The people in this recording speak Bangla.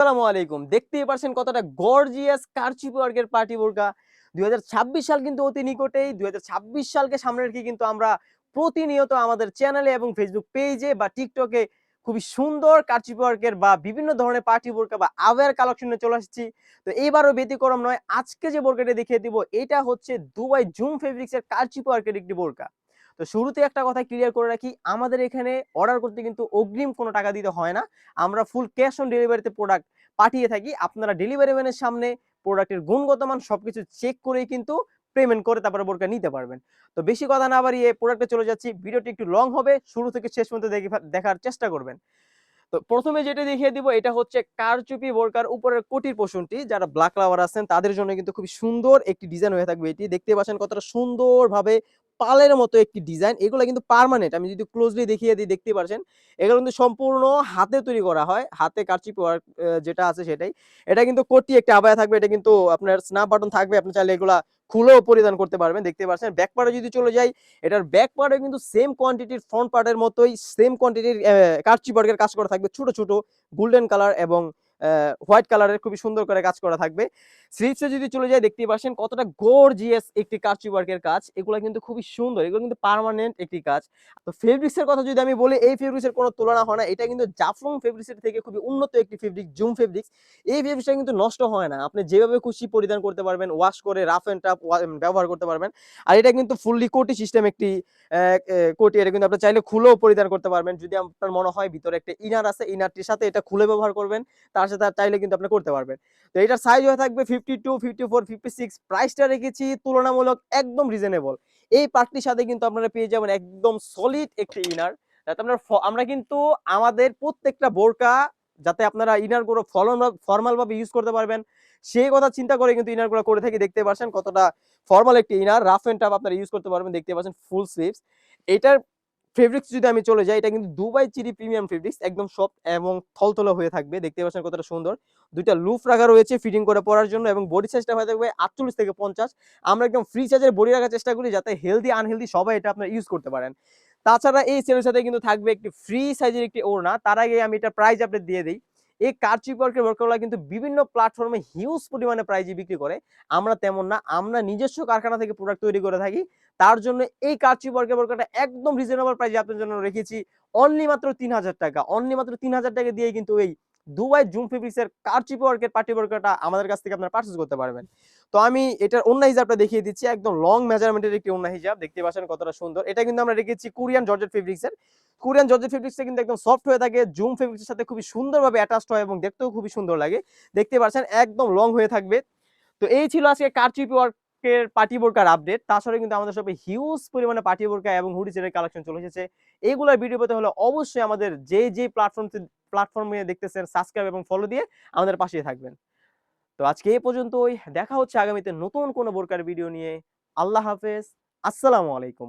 আসসালামু আলাইকুম। দেখতেই পারছেন কতটা গর্জিয়াস কারচিপ ওয়ার্কের পার্টি বোরকা। দুই সাল কিন্তু অতি নিকটেই, দুই সালকে সামনে রেখে কিন্তু আমরা প্রতিনিয়ত আমাদের চ্যানেলে এবং ফেসবুক পেজে বা টিকটকে খুবই সুন্দর কারচিপ ওয়ার্কের বা বিভিন্ন ধরনের পার্টি বোরকা বা আওয়ার কালেকশনে চলে আসছি। তো এইবারও ব্যতিক্রম নয়, আজকে যে বোরকাটা দেখিয়ে দিব, এটা হচ্ছে দুবাই জুম ফেব্রিক্সের কারচিপ ওয়ার্কের একটি বোরকা। তো শুরুতে একটা কথা ক্লিয়ার করে রাখি, আমাদের এখানে অর্ডার করতে কিন্তু অগ্রিম কোনো টাকা দিতে হয় না। আমরা ফুল ক্যাশ অন ডেলিভারিতে প্রোডাক্ট পাঠিয়ে থাকি। আপনারা ডেলিভারি ম্যানের সামনে প্রোডাক্টের গুণগত মান সবকিছু চেক করেই কিন্তু পেমেন্ট করে তারপরে বোরকা নিতে পারবেন। তো বেশি কথা না বাড়িয়ে প্রোডাক্টে চলে যাচ্ছি। ভিডিওটি একটু লং হবে। শুরু থেকে শেষ পর্যন্ত দেখে- দেখার চেষ্টা করবেন। তো প্রথমে যেটা দেখিয়ে দিব, এটা হচ্ছে কারচুপি বোরকার উপরের কোটির পোষণটি। যারা ব্ল্যাক লাভার আছেন, তাদের জন্য কিন্তু খুবই সুন্দর একটি ডিজাইন হয়ে থাকবে এটি। দেখতে পাচ্ছেন কতটা সুন্দরভাবে পালের মতো একটি ডিজাইন। এগুলো কিন্তু পার্মানেন্ট আমি যদি ক্লোজলি দেখিয়ে দিই দেখতে পারছেন? এগুলো কিন্তু সম্পূর্ণ হাতে তৈরি করা হয়। হাতে কারচিপ ওয়ার্ক যেটা আছে সেটাই। এটা কিন্তু কোটি একটা আবায়া থাকবে। এটা কিন্তু আপনার স্ন্যাপ বাটন থাকবে। আপনি চাইলে এগুলা খুলেও পরিধান করতে পারবেন। দেখতে পাচ্ছেন ব্যাক পার্টে যদি চলে যাই, এটার ব্যাক পার্টে কিন্তু সেম কোয়ান্টিটির ফ্রন্ট পার্টের মতোই সেম কোয়ান্টিটির কারচি ওয়ার্কের কাজ করা থাকবে। ছোট ছোট গোল্ডেন কালার এবং হোয়াইট কালারের খুবই সুন্দর করে কাজ করা থাকবে। স্লিপসে যদি চলে যায় দেখতেই পাচ্ছেন কতটা গর্জিয়াস একটি কারচি ওয়ার্কের কাজ। এগুলো কিন্তু খুবই সুন্দর, এগুলো কিন্তু পার্মানেন্ট একটি কাজ। তো ফেব্রিক্সের কথা যদি আমি বলি, এই ফেব্রিক্সের কোনো তুলনা হয় না। এটা কিন্তু জাফলং ফেব্রিক্সের থেকে খুবই উন্নত একটি ফেব্রিক জুম ফেব্রিক্স এই ফেব্রিক্সটা কিন্তু নষ্ট হয় না। আপনি যেভাবে খুশি পরিধান করতে পারবেন ওয়াশ করে রাফ অ্যান্ড টাফ ব্যবহার করতে পারবেন। আর এটা কিন্তু ফুললি কোটি সিস্টেম একটি কোটি এটা কিন্তু আপনি চাইলে খুলেও পরিধান করতে পারবেন। যদি আপনার মনে হয় ভিতরে একটা ইনার আছে ইনারটির সাথে এটা খুলে ব্যবহার করবেন, তার সাথে আর চাইলে কিন্তু আপনি করতে পারবেন। তো এটার সাইজ হয়ে থাকবে fifty two fifty four fifty six প্রাইসটা রেখেছি তুলনামূলক একদম রিজনেবল এই পার্টটির সাথে কিন্তু আপনারা পেয়ে যাবেন একদম সলিড একটি ইনার যাতে আপনার আমরা কিন্তু আমাদের প্রত্যেকটা বোরকা যাতে আপনারা ইনারগুলো ফর্মাল ভাবে ইউজ করতে পারবেন, সেই কথা চিন্তা করে কিন্তু ইনারগুলো করে থাকি, দেখতে পাচ্ছেন কতটা ফর্মাল একটি ইনার রাফ এন্ড টাফ আপনারা ইউজ করতে পারবেন, দেখতে পাচ্ছেন ফুল স্লিভস এটার ফেব্রিক্স যদি আমি চলে যাই, এটা কিন্তু দুবাই চিরি প্রিমিয়াম ফেব্রিক্স একদম সফট এবং থলথলা হয়ে থাকবে। দেখতে পাচ্ছেন কতটা সুন্দর। দুইটা লুফ রাখা রয়েছে ফিটিং করে পড়ার জন্য এবং বডি সাইজটা হয়ে থাকবে আটচল্লিশ থেকে পঞ্চাশ। আমরা একদম ফ্রি সাইজের বডি রাখার চেষ্টা করি যাতে হেলদি আনহেলদি সবাই এটা আপনার ইউজ করতে পারেন। তাছাড়া এই সেলের সাথে কিন্তু থাকবে একটি ফ্রি সাইজের একটি ওড়না। তার আগে আমি এটা প্রাইস আপডেট দিয়ে দিই। এই কারচিপ ওয়ার্কের ওয়ার্কগুলো কিন্তু বিভিন্ন প্ল্যাটফর্মে হিউজ পরিমাণে প্রাইজে বিক্রি করে। আমরা তেমন না, আমরা নিজস্ব কারখানা থেকে প্রোডাক্ট তৈরি করে থাকি। তার জন্য এই কারচিপ ওয়ার্কের ওয়ার্কারটা একদম রিজনেবল প্রাইজে আপনার জন্য রেখেছি। অনলি মাত্র তিন হাজার টাকা অনলি মাত্র তিন হাজার টাকা দিয়ে কিন্তু এই দুবাই জুম ফেব্রিক্সের কারচিপ ওয়ার্কের পার্টি ওয়ার্কটা আমাদের কাছ থেকে আপনারা পারচেজ করতে পারবেন। তো আমি এটার অন্য হিসাবটা দেখিয়ে দিচ্ছি, একদম লং মেজারমেন্টের একটি অন্য হিসাব দেখতে পাচ্ছেন কতটা সুন্দর। এটা কিন্তু আমরা রেখেছি কোরিয়ান জর্জেট ফেব্রিক্সের। কোরিয়ান জর্জেট ফেব্রিক্সটা কিন্তু একদম সফট হয়ে থাকে, জুম ফেব্রিক্সের সাথে খুবই সুন্দরভাবে অ্যাটাচড হয় এবং দেখতেও খুবই সুন্দর লাগে। দেখতে পাচ্ছেন একদম লং হয়ে থাকবে। তো এই ছিল আজকে কারচিপ ওয়ার্কের পার্টি বোরকার আপডেট তাছাড়া কিন্তু আমাদের সবে হিউজ পরিমাণে পার্টি বোরকা এবং হুডি কালেকশন চলে এসেছে। এইগুলোর ভিডিও পেতে হলে অবশ্যই আমাদের যে যে প্ল্যাটফর্ম প্ল্যাটফর্মে দেখতেছেন সাবস্ক্রাইব এবং ফলো দিয়ে আমাদের পাশে থাকবেন। তো আজকে এই পর্যন্তই, দেখা হচ্ছে আগামীতে নতুন কোনো বোরকার ভিডিও নিয়ে। আল্লাহ হাফেজ, আসসালামু আলাইকুম।